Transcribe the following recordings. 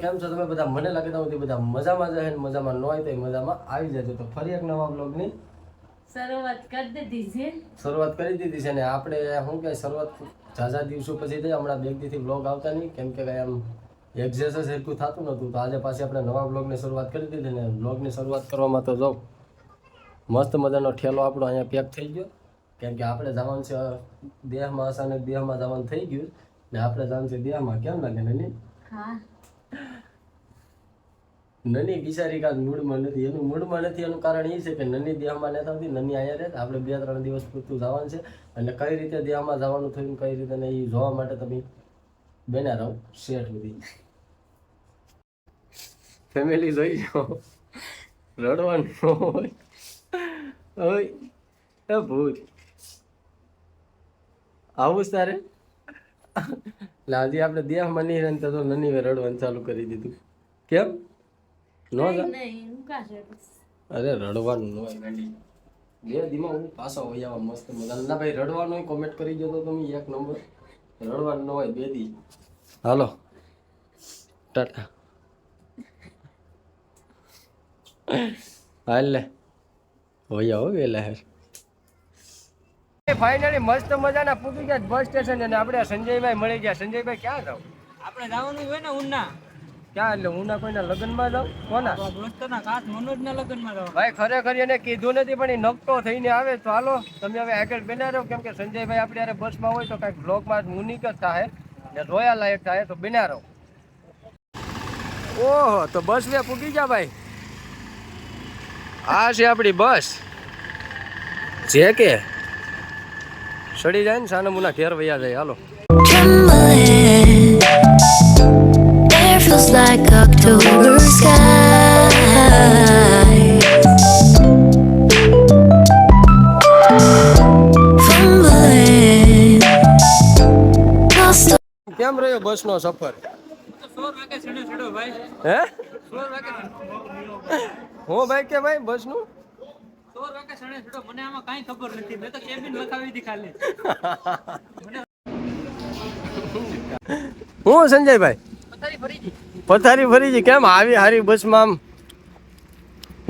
કેમ છો તમે? બધા મને લાગે તો બધા મજામાં જાય ને મજામાં ન હોય તો મજામાં આવી જજો તો ફરી એક નવા બ્લોગની શરૂઆત કરી દીધી છે. શરૂઆત કરી દીધી છે ને આપણે શું કે શરૂઆત ઝાઝા દિવસો પછી થઈ હમણાં બે દીથી બ્લોગ આવતા નહીં. કેમ કે કાંઈ આમ એક્ઝેસસ એટલું થતું નહોતું. તો આજે પાછી આપણે નવા બ્લોગની શરૂઆત કરી દીધી ને બ્લોગની શરૂઆત કરવામાં તો જો મસ્ત મજાનો ઠેલો આપણો અહીંયા પેક થઈ ગયો. કેમ કે આપણે જવાનું છે દેહમાં અચાનક દેહમાં જવાનું થઈ ગયું ને આપણે જવાનું છે દેહમાં. કેમ લાગે ને હા. નની બિચારી કાંઈ મૂડમાં નથી. એનું મૂડમાં નથી, એનું કારણ એ છે કે નની દેહમાં નથી આવતી, નની અહીંયા રહે. આપણે બે ત્રણ દિવસ પૂરતું જવાનું છે અને કઈ રીતે દેહમાં જવાનું થયું કઈ રીતે એ જોવા માટે તમે બેના રહો શેર સુધી. ફેમિલી જોઈ જાઓ રડવાનું હોય. ભૂત. આવું તારે? એટલે આપણે દેહમાં નહીં રહે તો નની રડવાનું ચાલુ કરી દીધું. કેમ? નો અરે રડવાનું ન બે દીમાં હું પાછા હોય આવા મસ્ત મજા ના ભાઈ રડવાનો કોમેન્ટ કરી દો તો તમે એક નંબર. રડવાનું ન હોય બે દી. હાલો. ટાટા. હાલ લે. હોય આવો વેલા હેર. ફાઇનલી મસ્ત મજાના પૂકી ગયા બસ સ્ટેશન અને આપણે સંજયભાઈ મળી ગયા. સંજયભાઈ ક્યાં જાવ આપણે જવાનું હોય ને ઉના. ક્યાં? એટલે હું ના કોઈના લગ્નમાં જાઉં? કોના? દોસ્તના ખાસ મનોજના લગ્નમાં જવાનું ભાઈ ખરેખર એને કીધું નથી પણ એ નકટો થઈને આવે. તો હાલો તમે હવે આગળ બન્યા રહો. કેમ કે સંજયભાઈ આપણે યારે બસમાં હોય તો કાંઈક બ્લોકમાં મુનિક જ થાય. ને રોયા લાયક થાય તો બન્યા રહો. ઓહો તો બસ વે પૂગી જા ભાઈ. આ છે આપણી બસ. જે કે. સડી જાય ને સાનમુના ઘેર વૈયા જાય. હાલો. October sky. Fumbling. Lost કેમ રહ્યો બસનો સફર હે હું ભાઈ કે ભાઈ બસનું મને આમાં કાંઈ ખબર નથી મેં તો કેબિન લખાવી હતી ખાલી હું સંજયભાઈ પથારી ફરી છે. કેમ? આવી હારી બસમાં આમ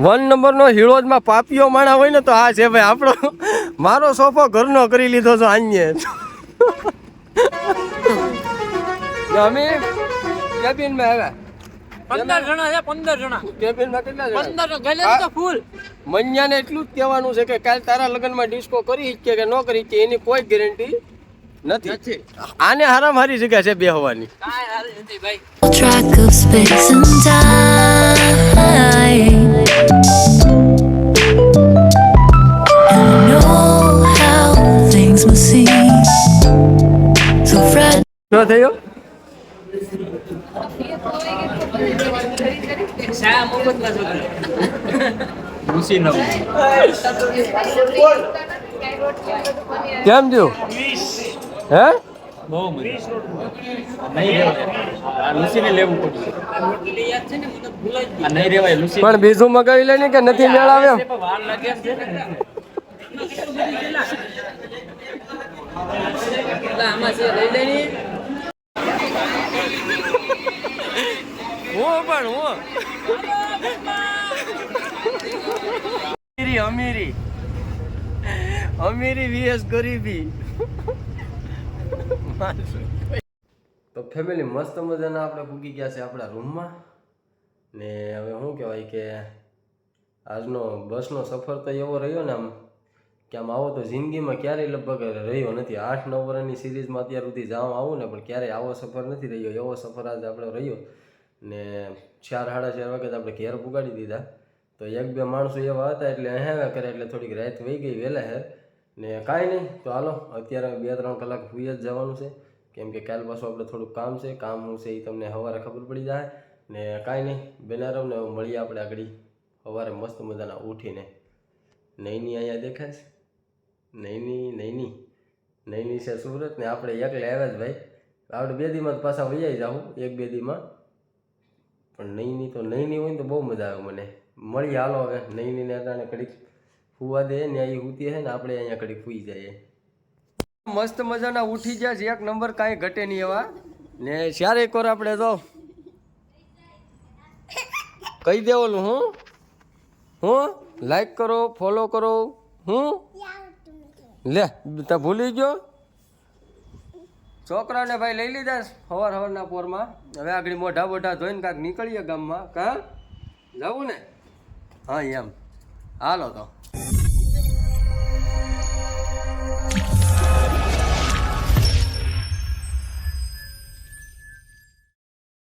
વન નંબરનો હિળોજમાં પાપીઓ માણા હોય ને તો આ છે ભાઈ આપણો. મારો સોફો ઘરનો કરી લીધો છો આnye અમે કેબિનમાં આવ્યા. પંદર જણા છે પંદર જણા. કેબિનમાં કેટલા પંદર ગલે તો ફૂલ મન્યાને એટલું જ કહેવાનું છે કે કાલ તારા લગ્નમાં ડિસ્કો કરી કે કે ન કરી કે એની કોઈ ગેરંટી નથી આને હારામ હારી જગ્યા છે બેહવાની કાંઈ હારી નથી ભાઈ track of space and time. And I know how things must seem so fragile. શું થયો કેમ થયું હે? બહુ મજા નહીં રેવાય. લુસીને લેવું પડશે. યાદ છે ને મને ભૂલાઈ જ ગયું. નહીં રેવાય લુસી પણ બીજું મગાવી લે ને કે નથી મેળ આવે એમ વાર લાગે એમ છે ને. એટલે આમાં છે લઈ લેની હું પણ હું. અમીરી અમીરી. અમીરી વીએસ ગરીબી. તો ફેમિલી મસ્ત મજાના આપણે પૂગી ગયા છે આપણા રૂમમાં ને હવે શું કહેવાય કે આજનો બસનો સફર તો એવો રહ્યો ને આમ કે આમ આવો તો જિંદગીમાં ક્યારેય લગભગ રહ્યો નથી. આઠ નવ વર્ષની સિરીઝમાં અત્યાર સુધી જાઉં આવું ને પણ ક્યારેય આવો સફર નથી રહ્યો. એવો સફર આજે આપણે રહ્યો ને ચાર, સાડા ચાર વાગે આપણે ઘેર પુગાડી દીધા. તો એક બે માણસો એવા હતા એટલે અહીંયા કરે એટલે થોડીક રાત વહી ગઈ વહેલા હેર ને કાંઈ નહીં, તો હાલો, અત્યારે બે ત્રણ કલાક સુઈ જ જવાનું છે. કેમ કે કાલ પાછું આપણે થોડુંક કામ છે કામ છે એ તમને સવારે ખબર પડી જાય. ને કાંઈ નહીં બેનારમને મળીએ આપણે આગળ, સવારે મસ્ત મજાના ઉઠીને. નૈની અહીંયા દેખાય છે? નૈની નૈની નૈની છે સુરત ને આપણે એકલા આવ્યા જ ભાઈ. આપણે બે દીમાં પાછા વૈયા જાઉં, એક બે દીમાં. પણ નૈની તો, નૈની હોય ને તો બહુ મજા આવે મને. મળી હાલો હવે, નૈનીને અટાણે કડીક ફુવા દે ને અહીં ઉતી હે ને આપણે અહીંયા ઘડી ફૂઈ જઈએ મસ્ત મજાના ઉઠી ગયા છે. એક નંબર કાંઈ ઘટે નહીં એવા. ને ચારે કોર આપણે તો કહી દેવાનું હું. હું? લાઈક કરો ફોલો કરો. હું? લે, તા ભૂલી ગયો? છોકરાને ભાઈ લઈ લીધા સવાર સવારના પોરમાં. હવે આગળ મોઢા બોઢા ધોઈને કાંઈક નીકળીએ ગામમાં. કા? જવું ને? હા, એમ. હાલો તો. Thank you.